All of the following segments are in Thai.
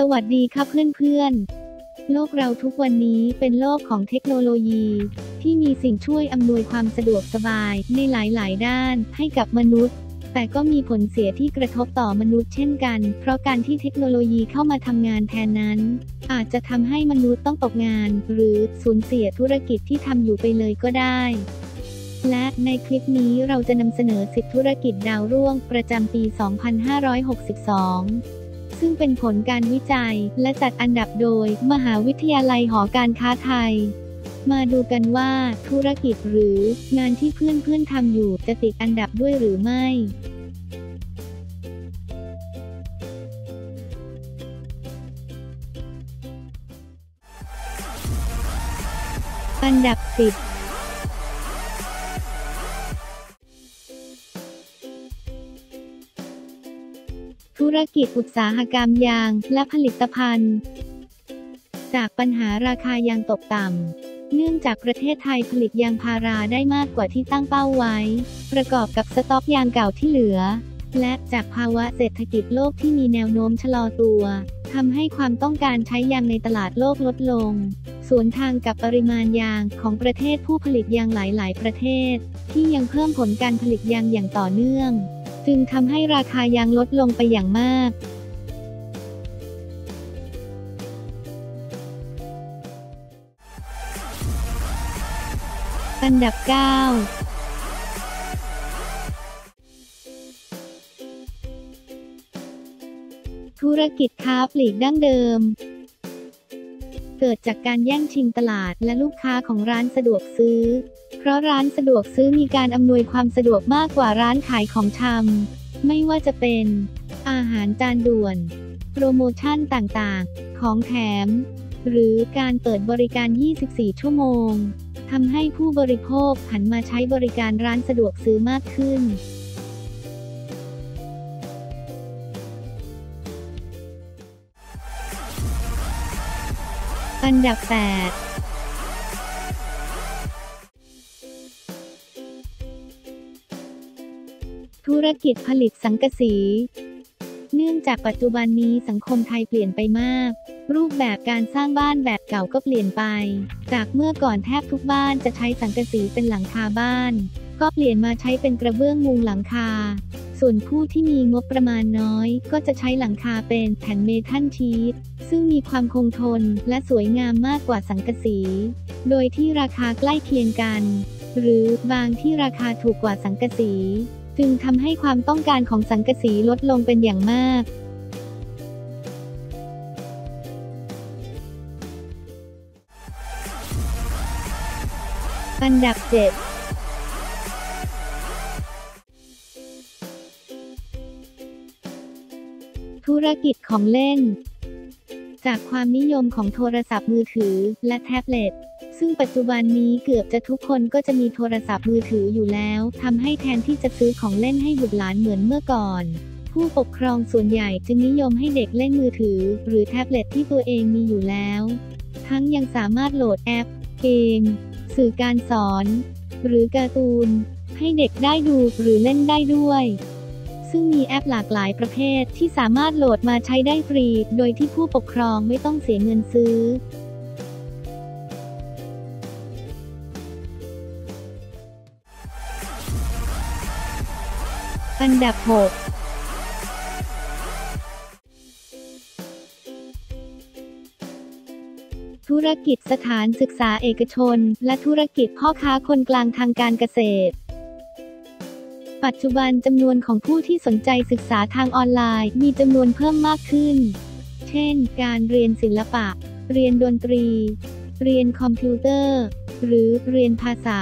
สวัสดีครับเพื่อนๆ โลกเราทุกวันนี้เป็นโลกของเทคโนโลยี ที่มีสิ่งช่วยอำนวยความสะดวกสบายในหลายๆ ด้านให้กับมนุษย์ แต่ก็มีผลเสียที่กระทบต่อมนุษย์เช่นกัน เพราะการที่เทคโนโลยีเข้ามาทำงานแทนนั้น อาจจะทำให้มนุษย์ต้องตกงาน หรือสูญเสียธุรกิจที่ทำอยู่ไปเลยก็ได้และในคลิปนี้เราจะนำเสนอสิทธิธุรกิจดาวร่วง ประจำปี 2562 ซึ่งเป็นผลการวิจัย และจัดอันดับโดย มหาวิทยาลัยหอการค้าไทย มาดูกันว่าธุรกิจหรืองานที่เพื่อนๆทำอยู่จะติดอันดับด้วยหรือไม่อันดับ 10 กิจอุตสาหกรรมยางและผลิตภัณฑ์ จากปัญหาราคายางตกต่ำ เนื่องจากประเทศไทยผลิตยางพาราได้มากกว่าที่ตั้งเป้าไว้ ประกอบกับสต็อกยางเก่าที่เหลือ และจากภาวะเศรษฐกิจโลกที่มีแนวโน้มชะลอตัวทำให้ความต้องการใช้ยางในตลาดโลกลดลง สวนทางกับปริมาณยางของประเทศผู้ผลิตยางหลาย ๆ ประเทศ ที่ยังเพิ่มผลการผลิตยางอย่างต่อเนื่อง จึงทำให้ราคายางลดลงไปอย่างมากอันดับ 9ธุรกิจค้าปลีกดั้งเดิม เกิดจากการแย่งชิงตลาดและลูกค้าของร้านสะดวกซื้อ ราะร้านสะดวกซื้อมีการอำนวยความสะดวกมากกว่าร้านขายของชำไม่ว่าจะเป็น อาหารจานด่วน โปรโมชั่นต่างๆ ของแถม หรือการเปิดบริการ 24 ชั่วโมงทำให้ผู้บริโภคหันมาใช้บริการร้านสะดวกซื้อมากขึ้นอันดับ 8 ธุรกิจผลิตสังกะสี เนื่องจากปัจจุบันนี้สังคมไทยเปลี่ยนไปมาก รูปแบบการสร้างบ้านแบบเก่าก็เปลี่ยนไป จากเมื่อก่อนแทบทุกบ้านจะใช้สังกะสีเป็นหลังคาบ้าน ก็เปลี่ยนมาใช้เป็นกระเบื้องมุงหลังคา ส่วนผู้ที่มีงบประมาณน้อย ก็จะใช้หลังคาเป็นแผ่นเมทัลชีทซึ่งมีความคงทนและสวยงามมากกว่าสังกะสี โดยที่ราคาใกล้เคียงกัน หรือบางที่ราคาถูกกว่าสังกะสี จึงทำให้ความต้องการของสังกะสีลดลงเป็นอย่างมากอันดับ 7 ธุรกิจของเล่น จากความนิยมของโทรศัพท์มือถือและแท็บเล็ต ซึ่งปัจจุบันนี้เกือบจะทุกคนก็จะมีโทรศัพท์มือถืออยู่แล้วทำให้แทนที่จะซื้อของเล่นให้บุตรหลานเหมือนเมื่อก่อน ผู้ปกครองส่วนใหญ่จึงนิยมให้เด็กเล่นมือถือ หรือแท็บเล็ตที่ตัวเองมีอยู่แล้ว ทั้งยังสามารถโหลดแอป เกม สื่อการสอน หรือการ์ตูน ให้เด็กได้ดูหรือเล่นได้ด้วยซึ่งมีแอปหลากหลายประเภทที่สามารถโหลดมาใช้ได้ฟรี โดยที่ผู้ปกครองไม่ต้องเสียเงินซื้อ อันดับ 6ธุรกิจสถานศึกษาเอกชน และธุรกิจพ่อค้าคนกลางทางการเกษตร ปัจจุบันจำนวนของผู้ที่สนใจศึกษาทางออนไลน์มีจำนวนเพิ่มมากขึ้น เช่น การเรียนศิลปะ เรียนดนตรี เรียนคอมพิวเตอร์ หรือเรียนภาษา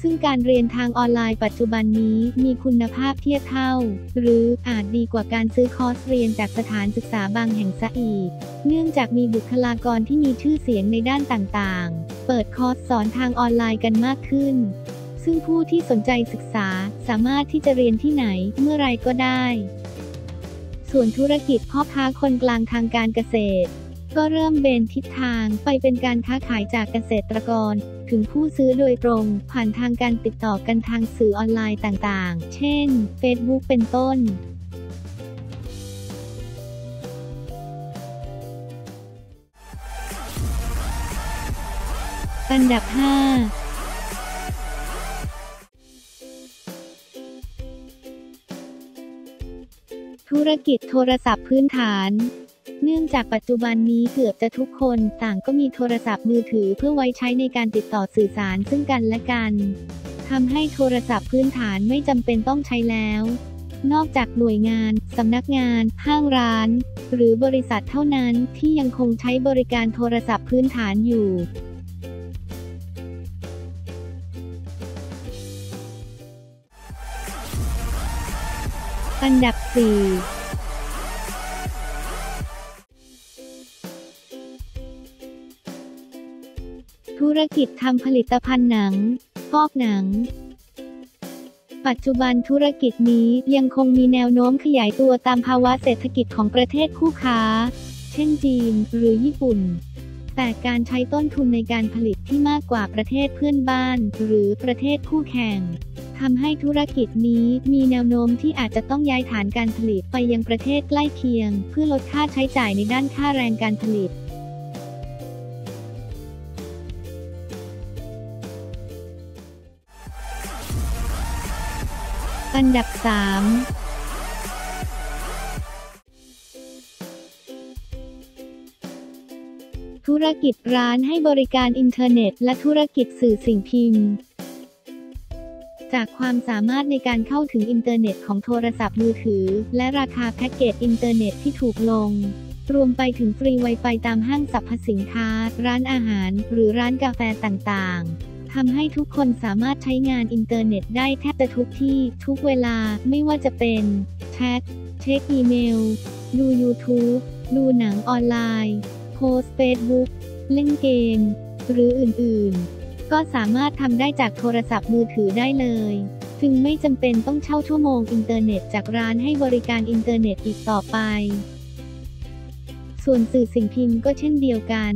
ซึ่งการเรียนทางออนไลน์ปัจจุบันนี้มีคุณภาพเทียบเท่า หรืออาจดีกว่าการซื้อคอร์สเรียนจากสถานศึกษาบางแห่งซะอีก เนื่องจากมีบุคลากรที่มีชื่อเสียงในด้านต่างๆ เปิดคอร์สสอนทางออนไลน์กันมากขึ้น ซึ่งผู้ที่สนใจศึกษาสามารถที่จะเรียนที่ไหนเมื่อไรก็ได้ ส่วนธุรกิจพ่อค้าคนกลางทางการเกษตร ก็เริ่มเบนทิศทางไปเป็นการค้าขายจากเกษตรกร ถึงผู้ซื้อโดยตรง ผ่านทางการติดต่อกันทางสื่อออนไลน์ต่างๆ เช่น Facebook เป็นต้นอันดับ 5ธุรกิจโทรศัพท์พื้นฐาน เนื่องจากปัจจุบันนี้เกือบจะทุกคนต่างก็มีโทรศัพท์มือถือเพื่อไว้ใช้ในการติดต่อสื่อสารซึ่งกันและกันทำให้โทรศัพท์พื้นฐานไม่จำเป็นต้องใช้แล้ว นอกจากหน่วยงาน สำนักงาน ห้างร้าน หรือบริษัทเท่านั้นที่ยังคงใช้บริการโทรศัพท์พื้นฐานอยู่อันดับ 4 รกิจทำผลิตภัณฑ์หนัง ฟอกหนัง ปัจจุบันธุรกิจนี้ยังคงมีแนวโน้มขยายตัวตามภาวะเศรษฐกิจของประเทศคู่ค้า เช่นจีนหรือญี่ปุ่น แต่การใช้ต้นทุนในการผลิตที่มากกว่าประเทศเพื่อนบ้าน หรือประเทศคู่แข่งทำให้ธุรกิจนี้มีแนวโน้มที่อาจจะต้องย้ายฐานการผลิตไปยังประเทศใกล้เคียง เพื่อลดค่าใช้จ่ายในด้านค่าแรงการผลิต อันดับ 3ธุรกิจร้านให้บริการอินเทอร์เน็ต และธุรกิจสื่อสิ่งพิมพ์ จากความสามารถในการเข้าถึงอินเทอร์เน็ตของโทรศัพท์มือถือ และราคาแพ็กเกจอินเทอร์เน็ตที่ถูกลง รวมไปถึงฟรีไวไฟตามห้างสรรพสินค้า ร้านอาหาร หรือร้านกาแฟต่างๆ ทำให้ทุกคนสามารถใช้งานอินเทอร์เน็ตได้แทบจะทุกที่ทุกเวลาไม่ว่าจะเป็นแชทเช็คอีเมล ดู YouTube ดูหนังออนไลน์ โพสเฟซบุ๊กเล่นเกม หรืออื่นๆ ก็สามารถทำได้จากโทรศัพท์มือถือได้เลย จึงไม่จำเป็นต้องเช่าชั่วโมงอินเทอร์เน็ตจากร้านให้บริการอินเทอร์เน็ตอีกต่อไป ส่วนสื่อสิ่งพิมพ์ก็เช่นเดียวกัน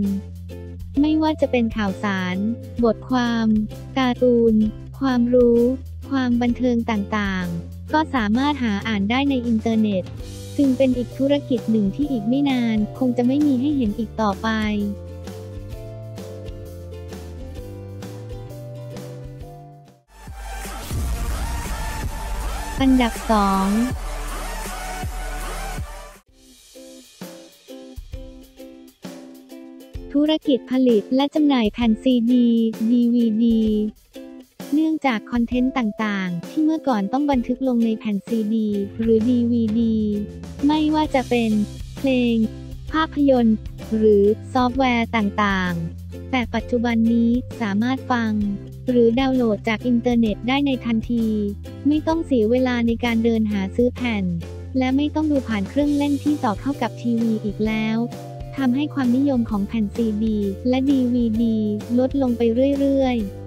ไม่ว่าจะเป็นข่าวสาร บทความ การ์ตูน ความรู้ ความบันเทิงต่างๆ ก็สามารถหาอ่านได้ในอินเทอร์เน็ต ซึ่งเป็นอีกธุรกิจหนึ่งที่อีกไม่นาน คงจะไม่มีให้เห็นอีกต่อไปอันดับ 2 ธุรกิจผลิตและจำหน่ายแผ่นซีดี DVD เนื่องจากคอนเทนต์ต่างๆ ที่เมื่อก่อนต้องบันทึกลงในแผ่นซีดีหรือ DVD ไม่ว่าจะเป็น เพลง ภาพยนตร์ หรือซอฟต์แวร์ต่างๆ แต่ปัจจุบันนี้สามารถฟัง หรือดาวน์โหลดจากอินเทอร์เน็ตได้ในทันที ไม่ต้องเสียเวลาในการเดินหาซื้อแผ่น และไม่ต้องดูผ่านเครื่องเล่นที่ต่อเข้ากับทีวีอีกแล้ว ทำให้ความนิยมของแผ่นซีดีและ DVD ลดลงไปเรื่อยๆ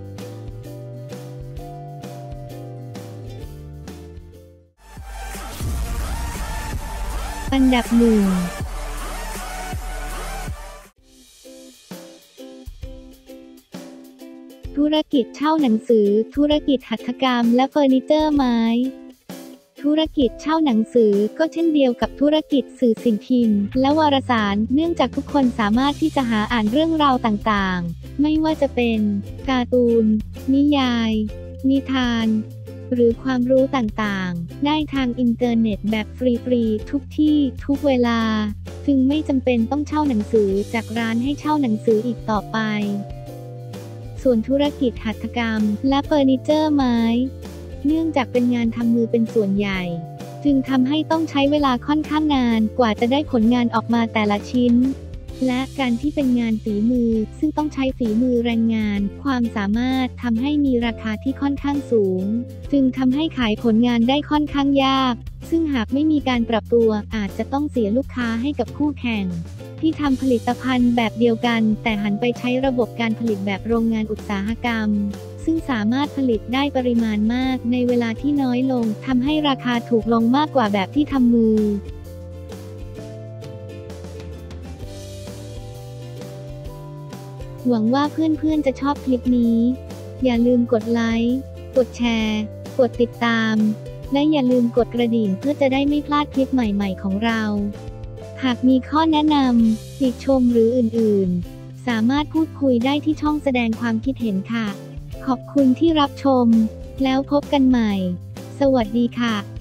อันดับหนึ่งธุรกิจเช่าหนังสือ ธุรกิจหัตถกรรมและเฟอร์นิเจอร์ไม้ ธุรกิจเช่าหนังสือ ก็เช่นเดียวกับธุรกิจสื่อสิ่งพิมพ์ และวารสาร เนื่องจากทุกคนสามารถที่จะหาอ่านเรื่องราวต่างๆ ไม่ว่าจะเป็น การ์ตูน นิยาย นิทาน หรือความรู้ต่างๆ ได้ทางอินเทอร์เน็ตแบบฟรีๆทุกที่ทุกเวลา จึงไม่จำเป็นต้องเช่าหนังสือจากร้านให้เช่าหนังสืออีกต่อไป ส่วนธุรกิจหัตถกรรม และเฟอร์นิเจอร์ไม้ เนื่องจากเป็นงานทำมือเป็นส่วนใหญ่ จึงทำให้ต้องใช้เวลาค่อนข้างนานกว่าจะได้ผลงานออกมาแต่ละชิ้น และการที่เป็นงานฝีมือซึ่งต้องใช้ฝีมือแรงงาน ความสามารถทำให้มีราคาที่ค่อนข้างสูง จึงทำให้ขายผลงานได้ค่อนข้างยาก ซึ่งหากไม่มีการปรับตัวอาจจะต้องเสียลูกค้าให้กับคู่แข่งที่ทำผลิตภัณฑ์แบบเดียวกัน แต่หันไปใช้ระบบการผลิตแบบโรงงานอุตสาหกรรม ซึ่งสามารถผลิตได้ปริมาณมากในเวลาที่น้อยลงทำให้ราคาถูกลงมากกว่าแบบที่ทำมือหวังว่าเพื่อนๆจะชอบคลิปนี้ อย่าลืมกดไลค์ กดแชร์ กดติดตาม และอย่าลืมกดกระดิ่งเพื่อจะได้ไม่พลาดคลิปใหม่ๆของเรา หากมีข้อแนะนำติชมหรืออื่นๆ สามารถพูดคุยได้ที่ช่องแสดงความคิดเห็นค่ะ ขอบคุณที่รับชม แล้วพบกันใหม่ สวัสดีค่ะ